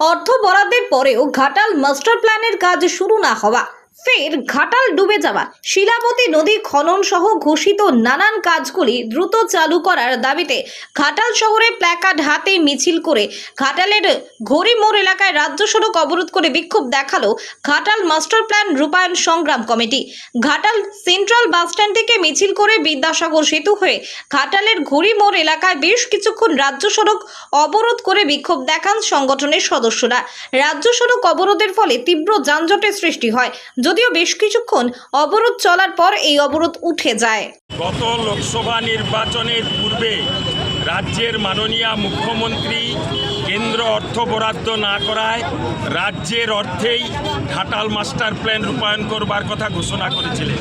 অর্থ বরাদ্দের পরেও ঘাটাল মাস্টার প্ল্যানের কাজ শুরু না হওয়া। ফের ঘাটাল ডুবে যাওয়া। শিলাবতী নদী খনন সহ ঘোষিত নানান কাজগুলি দ্রুত চালু করার দাবিতে ঘাটাল শহরে প্ল্যাকার্ড হাতে মিছিল করে ঘাটালের ঘড়িমোড় এলাকায় রাজ্য সড়ক অবরোধ করে বিক্ষোভ দেখাল ঘাটাল মাস্টার প্ল্যান রূপায়ণ সংগ্রাম কমিটি। ঘাটাল সেন্ট্রাল বাসস্ট্যান্ড থেকে মিছিল করে বিদ্যাসাগর সেতু হয়ে ঘাটালের ঘড়িমোড় এলাকায় বেশ কিছুক্ষণ রাজ্য সড়ক অবরোধ করে বিক্ষোভ দেখান সংগঠনের সদস্যরা। রাজ্য সড়ক অবরোধের ফলে তীব্র যানজটের সৃষ্টি হয়। যদিও বেশ কিছুক্ষণ অবরোধ চলার পর এই অবরোধ উঠে যায়। গত লোকসভা নির্বাচনের পূর্বে রাজ্যের মাননীয় মুখ্যমন্ত্রী কেন্দ্র অর্থ বরাদ্দ না করায় রাজ্যের অর্থেই ঘাটাল মাস্টার প্ল্যান রূপায়ণ করবার কথা ঘোষণা করেছিলেন।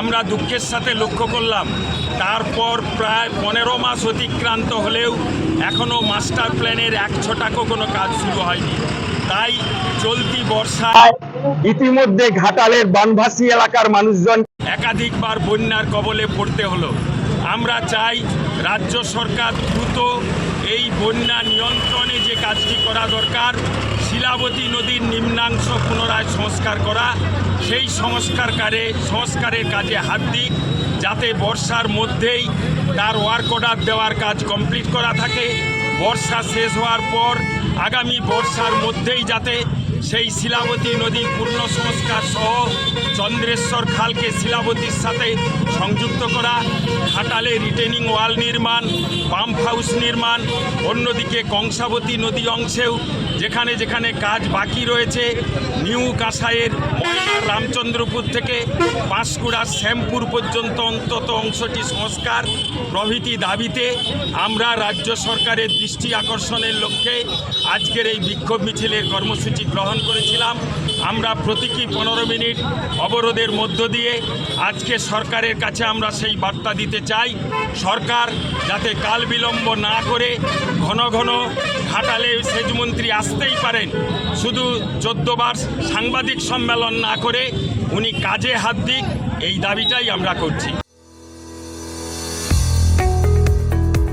আমরা দুঃখের সাথে লক্ষ্য করলাম, তারপর প্রায় পনেরো মাস অতিক্রান্ত হলেও এখনও মাস্টার প্ল্যানের এক ছটাকও কোনো কাজ শুরু হয়নি। তাই চলতি বর্ষায় ইতিমধ্যে ঘাটালের বানভাসি এলাকার মানুষজন একাধিকবার বন্যার কবলে পড়তে হলো। আমরা চাই রাজ্য সরকার দ্রুত এই বন্যা নিয়ন্ত্রণে যে কাজটি করা দরকার শিলাবতী নদীর নিম্নাংশ পুনরায় সংস্কার করা সেই সংস্কারকারে সংস্কারের কাজে হাত দিক যাতে বর্ষার মধ্যেই তার ওয়ার্ক অর্ডার দেওয়ার কাজ কমপ্লিট করা থাকে। বর্ষা শেষ হওয়ার পর আগামী বর্ষার মধ্যেই যাতে সেই শিলাবতী নদী পূর্ণ সংস্কার সহ চন্দ্রেশ্বর খালকে শিলাবতীর সাথে সংযুক্ত করা, ঘাটালে রিটেনিং ওয়াল নির্মাণ পাম্প হাউস নির্মাণ, অন্যদিকে কংসাবতী নদী অংশেও যেখানে যেখানে কাজ বাকি রয়েছে, নিউ কাঁসাইয়ের ময়নার রামচন্দ্রপুর থেকে পাঁশকুড়ার শ্যামপুর পর্যন্ত অন্তত অংশটি সংস্কার প্রভৃতি দাবিতে আমরা রাজ্য সরকারের দৃষ্টি আকর্ষণের লক্ষ্যে আজকের এই বিক্ষোভ মিছিলের কর্মসূচি গ্রহণ করেছিলাম। আমরা প্রতীকী পনেরো মিনিট অবরোধের মধ্য দিয়ে আজকে সরকারের কাছে আমরা সেই বার্তা দিতে চাই। সরকার যাতে কাল বিলম্ব না করে ঘন ঘন ঘাটালে সেচমন্ত্রী আসতেই পারেন। শুধু চোদ্দবার সাংবাদিক সম্মেলন না করে উনি কাজে হাত দিক, এই দাবিটাই আমরা করছি।